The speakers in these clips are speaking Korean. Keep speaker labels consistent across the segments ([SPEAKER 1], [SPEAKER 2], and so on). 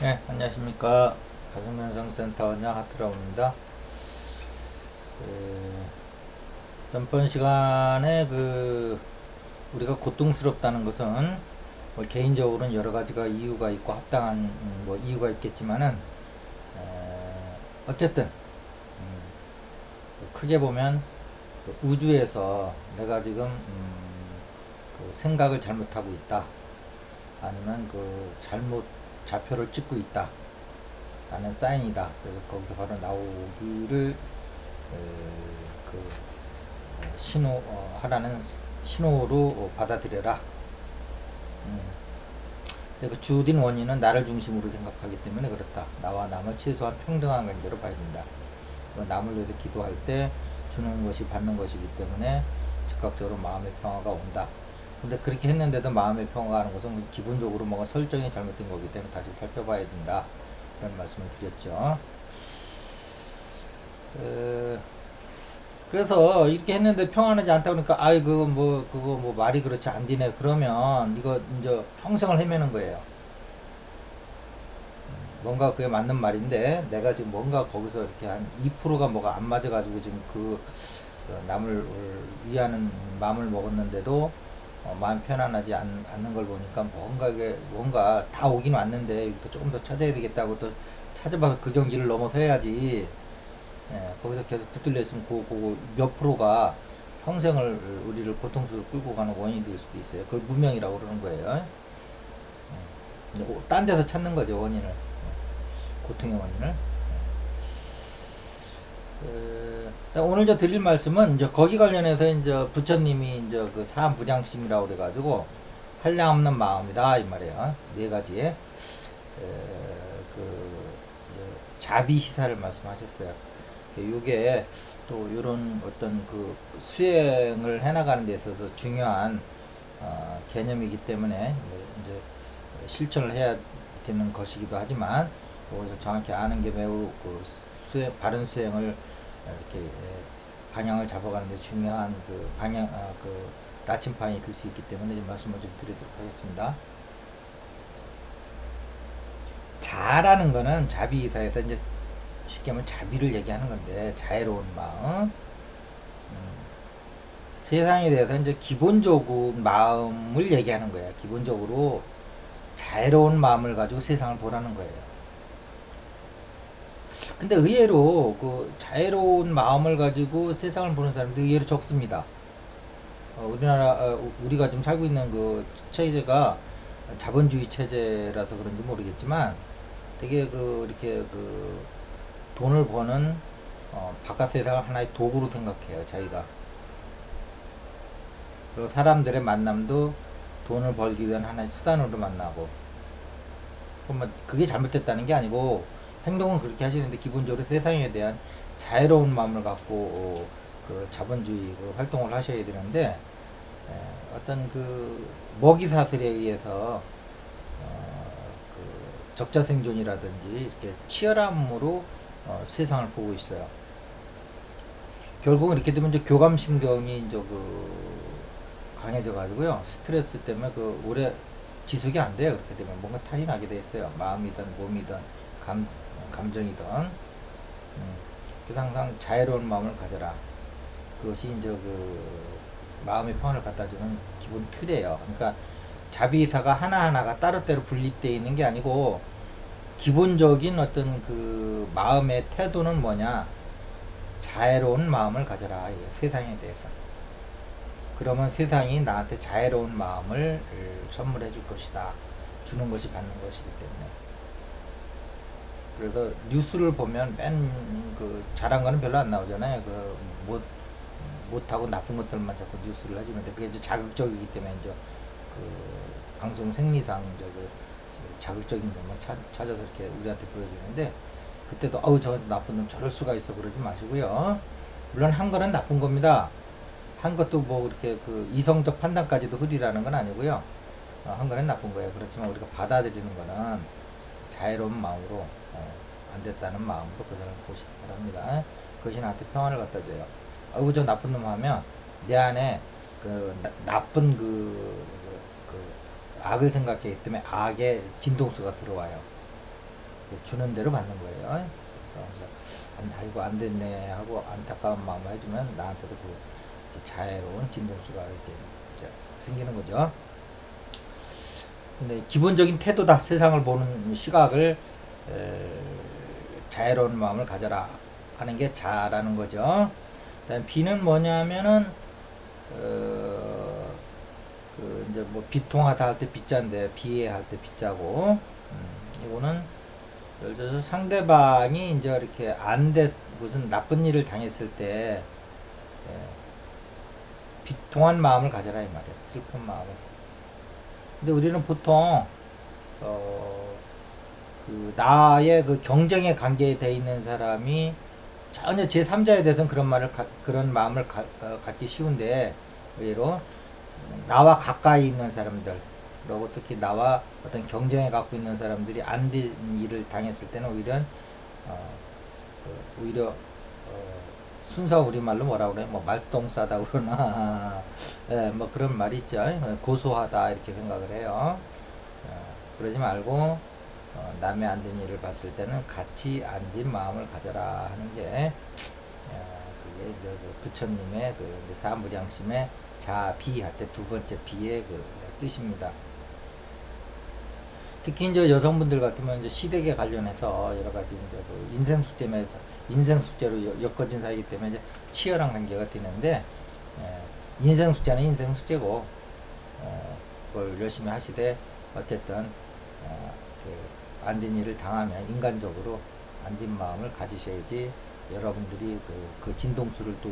[SPEAKER 1] 네, 안녕하십니까. 가정면상센터 원장 하트라고입니다. 그, 전번 시간에 그, 우리가 고통스럽다는 것은 뭐 개인적으로는 여러 가지가 이유가 있고 합당한 음, 뭐 이유가 있겠지만은, 에, 어쨌든, 음, 크게 보면 그 우주에서 내가 지금, 음, 그 생각을 잘못하고 있다. 아니면 그 잘못 좌표를 찍고 있다 라는 사인이다. 그래서 거기서 바로 나오기를 어, 그 어, 신호 어, 하라는 신호로 받아들여라. 음. 그 주된 원인은 나를 중심으로 생각하기 때문에 그렇다. 나와 남을 최소한 평등한 관계로 봐야 된다. 남을 위해서 기도할 때 주는 것이 받는 것이기 때문에 즉각적으로 마음의 평화가 온다 근데 그렇게 했는데도 마음의 평화가 하는 것은 기본적으로 뭔가 설정이 잘못된 거기 때문에 다시 살펴봐야 된다. 그런 말씀을 드렸죠. 에, 그래서 이렇게 했는데 평안하지 않다 그러니까 아이 그거 뭐 그거 뭐 말이 그렇지 안 되네 그러면 이거 이제 평생을 헤매는 거예요. 뭔가 그게 맞는 말인데 내가 지금 뭔가 거기서 이렇게 한 2%가 뭐가 안 맞아가지고 지금 그 남을 위하는 마음을 먹었는데도 어, 마음 편안하지 않, 않는 걸 보니까 뭔가 이게 뭔가 다 오긴 왔는데 또 조금 더 찾아야 되겠다고 또 찾아봐서 그 경기를 넘어서 해야지 예, 거기서 계속 붙들려 있으면 그, 그 몇 프로가 평생을 우리를 고통스럽게 끌고 가는 원인이 될 수도 있어요. 그걸 무명이라고 그러는 거예요. 예. 딴 데서 찾는 거죠 원인을 예. 고통의 원인을. 예. 오늘 저 드릴 말씀은 이제 거기 관련해서 이제 부처님이 이제 그 사람 부장심이라고 그래가지고 한량 없는 마음이다 이 말이에요. 네 가지의 에, 그 자비 시사를 말씀하셨어요. 이게 또 이런 어떤 그 수행을 해나가는 데 있어서 중요한 어, 개념이기 때문에 이제 실천을 해야 되는 것이기도 하지만 거기서 정확히 아는 게 매우 그 수행, 바른 수행을 이렇게 방향을 잡아가는데 중요한 그 방향, 아, 그 나침판이 될 수 있기 때문에 좀 말씀을 좀 드리도록 하겠습니다. 자라는 거는 자비이사에서 이제 쉽게 하면 자비를 얘기하는 건데 자애로운 마음 음, 세상에 대해서 이제 기본적으로 마음을 얘기하는 거야. 기본적으로 자애로운 마음을 가지고 세상을 보라는 거예요. 근데 의외로 그 자애로운 마음을 가지고 세상을 보는 사람들이 의외로 적습니다. 어, 우리나라 어, 우리가 지금 살고 있는 그 체제가 자본주의 체제라서 그런지 모르겠지만 되게 그 이렇게 그 돈을 버는 어, 바깥 세상을 하나의 도구로 생각해요 자기가 그리고 사람들의 만남도 돈을 벌기 위한 하나의 수단으로 만나고 그러면 그게 잘못됐다는 게 아니고 행동은 그렇게 하시는데 기본적으로 세상에 대한 자유로운 마음을 갖고 어, 그 자본주의 그 활동을 하셔야 되는데 에, 어떤 그 먹이 사슬에 의해서 어, 그 적자 생존이라든지 이렇게 치열함으로 어, 세상을 보고 있어요. 결국은 이렇게 되면 이제 교감 신경이 이제 그 강해져 가지고요 스트레스 때문에 그 오래 지속이 안 돼요. 그렇게 되면 뭔가 타이 나게 돼 있어요. 마음이든 몸이든 감 감정이든 음, 그래서 항상 자유로운 마음을 가져라. 그것이 이제 그 마음의 평안을 갖다주는 기본 틀이에요. 그러니까 자비사가 하나하나가 따로따로 분립되어 있는 게 아니고 기본적인 어떤 그 마음의 태도는 뭐냐? 자애로운 마음을 가져라. 세상에 대해서. 그러면 세상이 나한테 자애로운 마음을 선물해 줄 것이다. 주는 것이 받는 것이기 때문에 그래서 뉴스를 보면 맨 그 잘한 거는 별로 안 나오잖아요. 그 못 못하고 나쁜 것들만 자꾸 뉴스를 해주는데 그게 이제 자극적이기 때문에 이제 그 방송 생리상 이제 그 자극적인 것만 찾, 찾아서 이렇게 우리한테 보여주는데 그때도 어우 저 나쁜 놈 저럴 수가 있어 그러지 마시고요. 물론 한 거는 나쁜 겁니다. 한 것도 뭐 그렇게 그 이성적 판단까지도 흐리라는 건 아니고요. 어, 한 거는 나쁜 거예요. 그렇지만 우리가 받아들이는 거는 자유로운 마음으로 어, 안 됐다는 마음으로 그 사람을 보시기 바랍니다. 그것이 나한테 평안을 갖다 줘요. 아이고 저 나쁜 놈 하면 내 안에 그 나, 쁜 그, 그, 그, 악을 생각하기 때문에 악의 진동수가 들어와요. 주는 대로 받는 거예요. 그래서 안, 아이고 안 됐네 하고 안타까운 마음을 해주면 나한테도 그 자애로운 진동수가 이렇게 생기는 거죠. 근데 기본적인 태도다. 세상을 보는 시각을 에, 자애로운 마음을 가져라 하는 게 자라는 거죠. 그다음 비는 뭐냐면은 어, 그 이제 뭐 비통하다 할 때 비자인데 비해 할 때 비자고. 음, 이거는 예를 들어서 상대방이 이제 이렇게 안돼 무슨 나쁜 일을 당했을 때 예, 비통한 마음을 가져라 이 말이야 슬픈 마음을. 근데 우리는 보통 어, 그 나의 그 경쟁의 관계에 돼 있는 사람이 전혀 제 3자에 대해서는 그런 말을 가, 그런 마음을 가, 어, 갖기 쉬운데 의외로 나와 가까이 있는 사람들 그리고 특히 나와 어떤 경쟁에 갖고 있는 사람들이 안된 일을 당했을 때는 오히려 어, 그 오히려 어, 순서 우리말로 뭐라 그래? 뭐 말똥 싸다 그러나? 예, 뭐 그런 말이 있죠. 고소하다 이렇게 생각을 해요. 어, 그러지 말고 어, 남의 안 된 일을 봤을 때는 같이 안진 마음을 가져라 하는 게 어, 그게 이제 그 부처님의 그 사무량심의 자비 할때 두 번째 비의 그 뜻입니다. 특히 이제 여성분들 같으면 이제 시댁에 관련해서 여러 가지 이제 그 인생 숙제에서 인생 숙제로 엮- 엮어진 사이기 때문에 이제 치열한 관계가 되는데 예, 인생 숙제는 인생 숙제고 어, 그걸 열심히 하시되 어쨌든 어, 그 안 된 일을 당하면 인간적으로 안 된 마음을 가지셔야지 여러분들이 그, 그 진동수를 또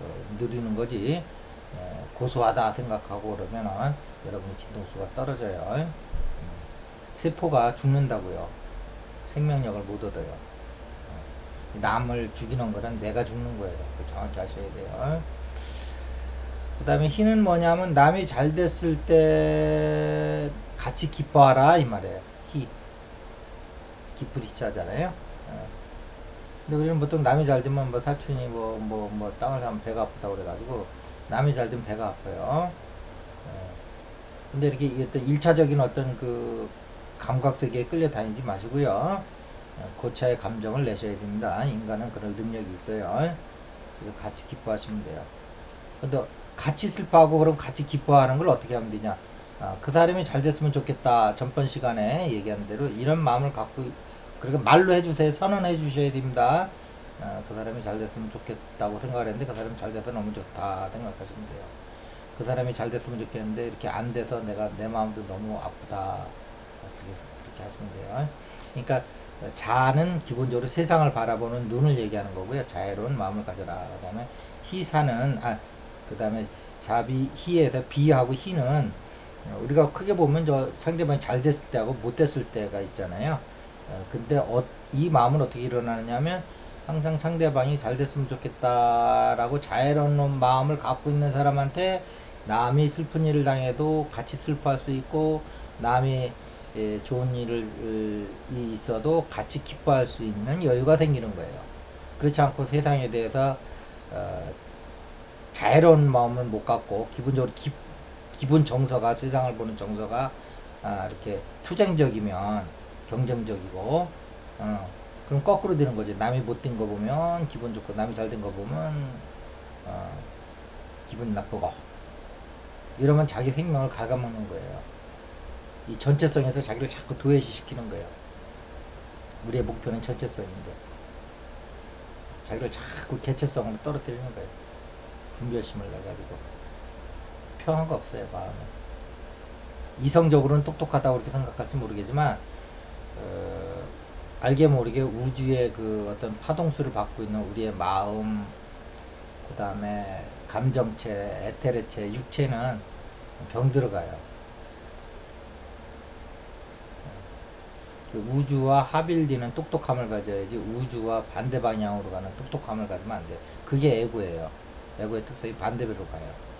[SPEAKER 1] 어, 누리는 거지 예, 고소하다 생각하고 그러면은 여러분의 진동수가 떨어져요. 음, 세포가 죽는다고요. 생명력을 못 얻어요. 어, 남을 죽이는 거는 내가 죽는 거예요. 정확히 아셔야 돼요. 그 다음에 희는 뭐냐면 남이 잘 됐을 때 같이 기뻐하라 이 말이에요. 희. 기쁠 희자잖아요. 어. 근데 우리는 보통 남이 잘 되면 뭐 사촌이 뭐 뭐 뭐 땅을 사면 배가 아프다고 그래가지고 남이 잘 되면 배가 아파요. 어. 근데 이렇게 이 어떤 일차적인 어떤 그 감각 세계에 끌려다니지 마시고요. 어, 고차의 감정을 내셔야 됩니다. 인간은 그런 능력이 있어요. 그래서 같이 기뻐하시면 돼요. 근데 같이 슬퍼하고 그럼 같이 기뻐하는 걸 어떻게 하면 되냐? 아, 그 사람이 잘 됐으면 좋겠다. 전번 시간에 얘기한 대로 이런 마음을 갖고 그렇게 말로 해주세요. 선언해 주셔야 됩니다. 아, 그 사람이 잘 됐으면 좋겠다고 생각을 했는데 그 사람이 잘 돼서 너무 좋다 생각하시면 돼요. 그 사람이 잘 됐으면 좋겠는데 이렇게 안 돼서 내가 내 마음도 너무 아프다. 그렇게, 그렇게 하시면 돼요. 그러니까 자는 기본적으로 세상을 바라보는 눈을 얘기하는 거고요. 자애로운 마음을 가져라. 그 다음에 희사는, 아, 그 다음에 자비, 희에서 비하고 희는 우리가 크게 보면 저 상대방이 잘 됐을 때하고 못 됐을 때가 있잖아요. 어, 근데 어, 이 마음은 어떻게 일어나느냐면 항상 상대방이 잘 됐으면 좋겠다라고 자애로운 마음을 갖고 있는 사람한테 남이 슬픈 일을 당해도 같이 슬퍼할 수 있고 남이 예, 좋은 일을 어, 이 있어도 같이 기뻐할 수 있는 여유가 생기는 거예요. 그렇지 않고 세상에 대해서 어, 자애로운 마음을 못 갖고 기본적으로 기, 기본 정서가 세상을 보는 정서가 아, 이렇게 투쟁적이면 경쟁적이고 어, 그럼 거꾸로 되는 거죠. 남이 못된 거 보면 기분 좋고 남이 잘 된 거 보면 어, 기분 나쁘고 이러면 자기 생명을 갉아먹는 거예요. 이 전체성에서 자기를 자꾸 도외시 시키는 거예요. 우리의 목표는 전체성인데 자기를 자꾸 개체성으로 떨어뜨리는 거예요. 분별심을 내가지고 평화가 없어요 마음에. 이성적으로는 똑똑하다고 그렇게 생각할지 모르겠지만 어, 알게 모르게 우주의 그 어떤 파동수를 받고 있는 우리의 마음, 그 다음에 감정체, 에테르체, 육체는 병들어가요. 그 우주와 합일되는 똑똑함을 가져야지 우주와 반대 방향으로 가는 똑똑함을 가지면 안 돼요. 그게 에고예요. 에고의 특성이 반대로 가요.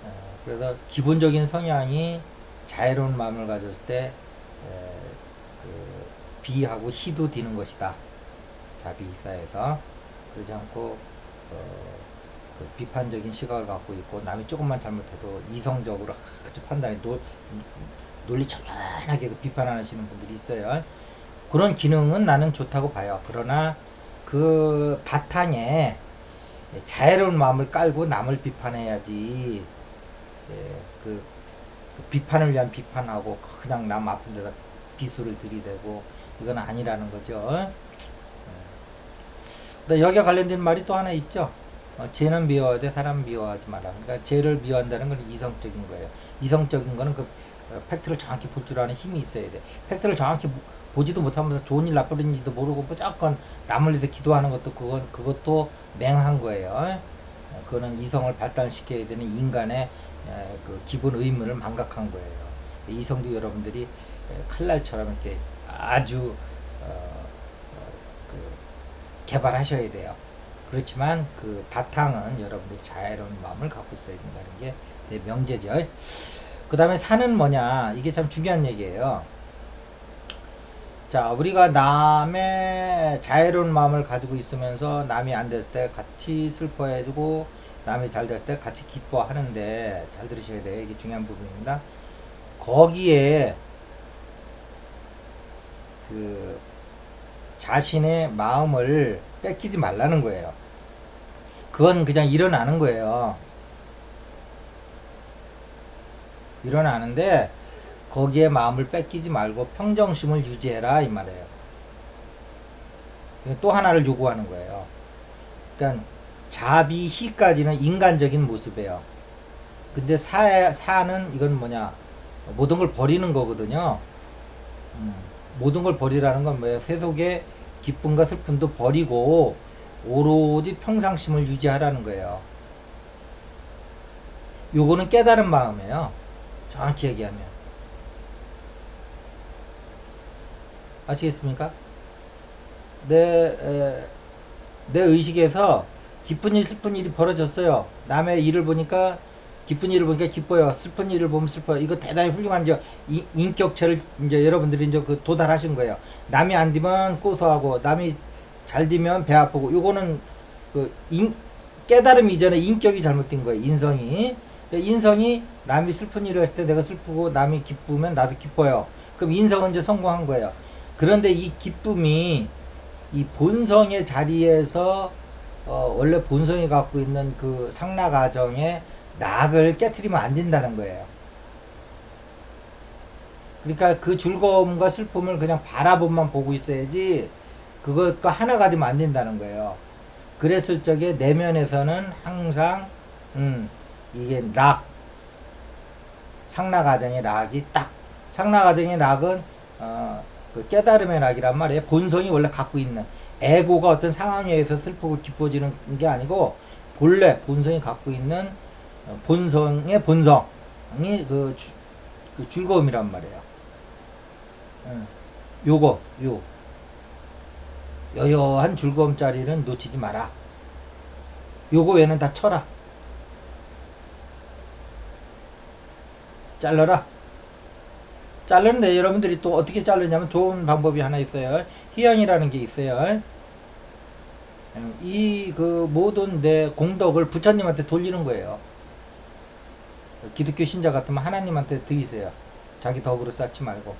[SPEAKER 1] 어, 그래서 기본적인 성향이 자애로운 마음을 가졌을 때 에, 그 비하고 희도 되는 것이다. 자비사에서 그러지 않고 어, 그 비판적인 시각을 갖고 있고 남이 조금만 잘못해도 이성적으로 아주 판단이 노, 논리 정연하게 그 비판하시는 분들이 있어요. 그런 기능은 나는 좋다고 봐요. 그러나 그 바탕에 자애로운 마음을 깔고 남을 비판해야지 예, 그, 그 비판을 위한 비판하고 그냥 남 아픈 데다 비수를 들이대고 이건 아니라는 거죠. 예. 여기에 관련된 말이 또 하나 있죠. 어, 죄는 미워하되 사람 미워하지 마라. 그러니까 죄를 미워한다는 건 이성적인 거예요. 이성적인 거는 그 어, 팩트를 정확히 볼 줄 아는 힘이 있어야 돼. 팩트를 정확히 보지도 못하면서 좋은 일 나쁜 일도 모르고 무조건 남을 위해서 기도하는 것도 그건 그것도 맹한 거예요. 어, 그거는 이성을 발달시켜야 되는 인간의 그 기본 의무를 망각한 거예요. 이성도 여러분들이 칼날처럼 이렇게 아주 어, 어, 그 개발하셔야 돼요. 그렇지만 그 바탕은 여러분들이 자애로운 마음을 갖고 있어야 된다는 게 명제죠. 그 다음에 사는 뭐냐 이게 참 중요한 얘기예요. 자 우리가 남의 자애로운 마음을 가지고 있으면서 남이 안 됐을 때 같이 슬퍼해주고 남이 잘 됐을 때 같이 기뻐하는데 잘 들으셔야 돼요. 이게 중요한 부분입니다. 거기에 그 자신의 마음을 뺏기지 말라는 거예요. 그건 그냥 일어나는 거예요. 일어나는데 거기에 마음을 뺏기지 말고 평정심을 유지해라 이 말이에요. 또 하나를 요구하는 거예요. 그러니까 자비희까지는 인간적인 모습이에요. 근데 사, 사는 이건 뭐냐 모든 걸 버리는 거거든요. 음, 모든 걸 버리라는 건 뭐예요? 세속의 기쁨과 슬픔도 버리고 오로지 평상심을 유지하라는 거예요. 요거는 깨달은 마음이에요. 정확히 얘기하면. 아시겠습니까? 내, 에, 내 의식에서 기쁜 일, 슬픈 일이 벌어졌어요. 남의 일을 보니까 기쁜 일을 보니까 기뻐요. 슬픈 일을 보면 슬퍼요. 이거 대단히 훌륭한 이제 인격체를 이제 여러분들이 이제 그 도달하신 거예요. 남이 안 되면 고소하고 남이 잘 되면 배 아프고 요거는 그 인, 깨달음 이전에 인격이 잘못된 거예요. 인성이. 인성이 남이 슬픈 일을 했을 때 내가 슬프고 남이 기쁘면 나도 기뻐요. 그럼 인성은 이제 성공한 거예요. 그런데 이 기쁨이 이 본성의 자리에서 어 원래 본성이 갖고 있는 그 상나 가정의 낙을 깨뜨리면 안 된다는 거예요. 그러니까 그 즐거움과 슬픔을 그냥 바라보만 보고 있어야지 그것과 하나가 되면 안 된다는 거예요. 그랬을 적에 내면에서는 항상 음, 이게 락 상나가정의 락이 딱 상나가정의 락은 어, 그 깨달음의 락이란 말이에요. 본성이 원래 갖고 있는 에고가 어떤 상황에 의해서 슬프고 기뻐지는 게 아니고 본래 본성이 갖고 있는 어, 본성의 본성이 그, 그 즐거움이란 말이에요. 음, 요거 요 여여한 즐거움짜리는 놓치지 마라. 요거 외에는 다 쳐라. 잘라라. 자르는데 여러분들이 또 어떻게 자르냐면 좋은 방법이 하나 있어요. 희연이라는 게 있어요. 이 그 모든 내 공덕을 부처님한테 돌리는 거예요. 기독교 신자 같으면 하나님한테 드리세요. 자기 덕으로 쌓지 말고.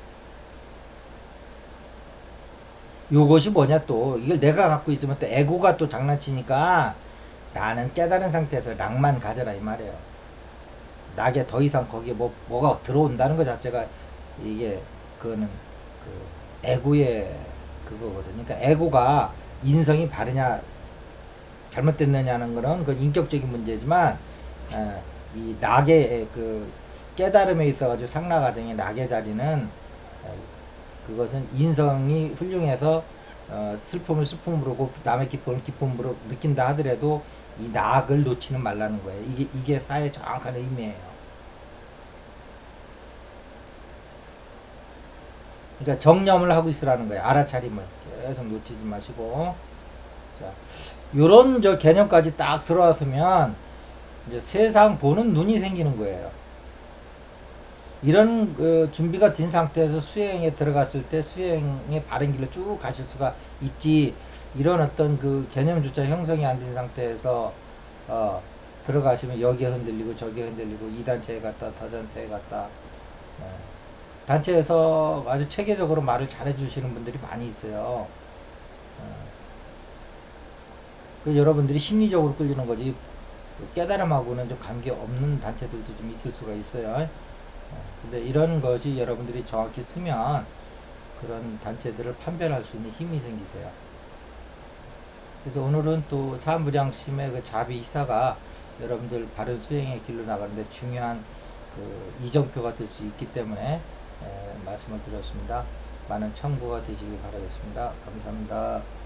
[SPEAKER 1] 요것이 뭐냐 또 이걸 내가 갖고 있으면 또 에고가 또 장난치니까 나는 깨달은 상태에서 낭만 가져라 이 말이에요. 낙에 더 이상 거기에 뭐 뭐가 들어온다는 것 자체가 이게 그거는 그 에고의 그거거든요. 그러니까 에고가 인성이 바르냐 잘못됐느냐는 거는 그 인격적인 문제지만 에, 이 낙의 그 깨달음에 있어가지고 상나가정의 낙의 자리는 에, 그것은 인성이 훌륭해서 어, 슬픔을 슬픔으로 남의 기쁨을 기쁨으로 느낀다 하더라도 이 낙을 놓치는 말라는 거예요. 이게 이게 사회 정확한 의미예요. 그러니까 정념을 하고 있으라는 거예요. 알아차림을 계속 놓치지 마시고 자 요런 저 개념까지 딱 들어왔으면 이제 세상 보는 눈이 생기는 거예요. 이런 그 준비가 된 상태에서 수행에 들어갔을 때 수행의 바른 길로 쭉 가실 수가 있지 이런 어떤 그 개념조차 형성이 안 된 상태에서 어 들어가시면 여기에 흔들리고 저기에 흔들리고 이단체에 갔다 다단체에 갔다 어, 단체에서 아주 체계적으로 말을 잘해 주시는 분들이 많이 있어요. 어. 그 여러분들이 심리적으로 끌리는 거지 그 깨달음하고는 좀 관계 없는 단체들도 좀 있을 수가 있어요. 어, 근데 이런 것이 여러분들이 정확히 쓰면 그런 단체들을 판별할 수 있는 힘이 생기세요. 그래서 오늘은 또 사무장심의 그 자비 이사가 여러분들 바른 수행의 길로 나가는데 중요한 그 이정표가 될 수 있기 때문에 에, 말씀을 드렸습니다. 많은 참고가 되시길 바라겠습니다. 감사합니다.